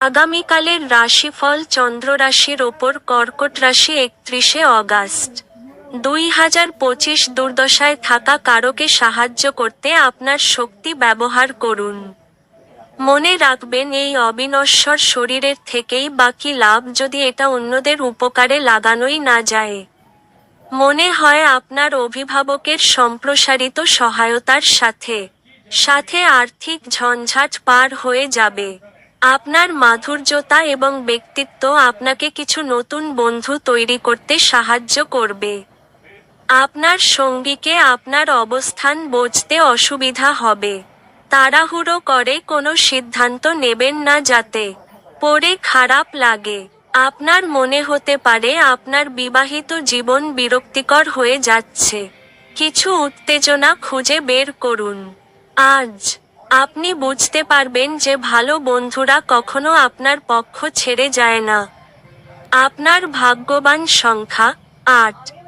আগামীকালের রাশিফল চন্দ্র রাশির ওপর কর্কট রাশি একত্রিশে অগাস্ট। দুই হাজার পঁচিশ দুর্দশায় থাকা কারোকে সাহায্য করতে আপনার শক্তি ব্যবহার করুন। মনে রাখবেন এই অবিনশ্বর শরীরের থেকেই বাকি লাভ যদি এটা অন্যদের উপকারে লাগানোই না যায়। মনে হয় আপনার অভিভাবকের সম্প্রসারিত সহায়তার সাথে সাথে আর্থিক ঝঞ্ঝাট পার হয়ে যাবে। আপনার মাধুর্যতা এবং ব্যক্তিত্ব আপনাকে কিছু নতুন বন্ধু তৈরি করতে সাহায্য করবে। আপনার সঙ্গীকে আপনার অবস্থান বুঝতে অসুবিধা হবে। তাড়াহুড়ো করে কোনো সিদ্ধান্ত নেবেন না যাতে পরে খারাপ লাগে। আপনার মনে হতে পারে আপনার বিবাহিত জীবন বিরক্তিকর হয়ে যাচ্ছে। কিছু উত্তেজনা খুঁজে বের করুন। আজ আপনি বুঝতে পারবেন যে ভালো বন্ধুরা কখনো আপনার পক্ষ ছেড়ে যায় না। আপনার ভাগ্যবান সংখ্যা আট।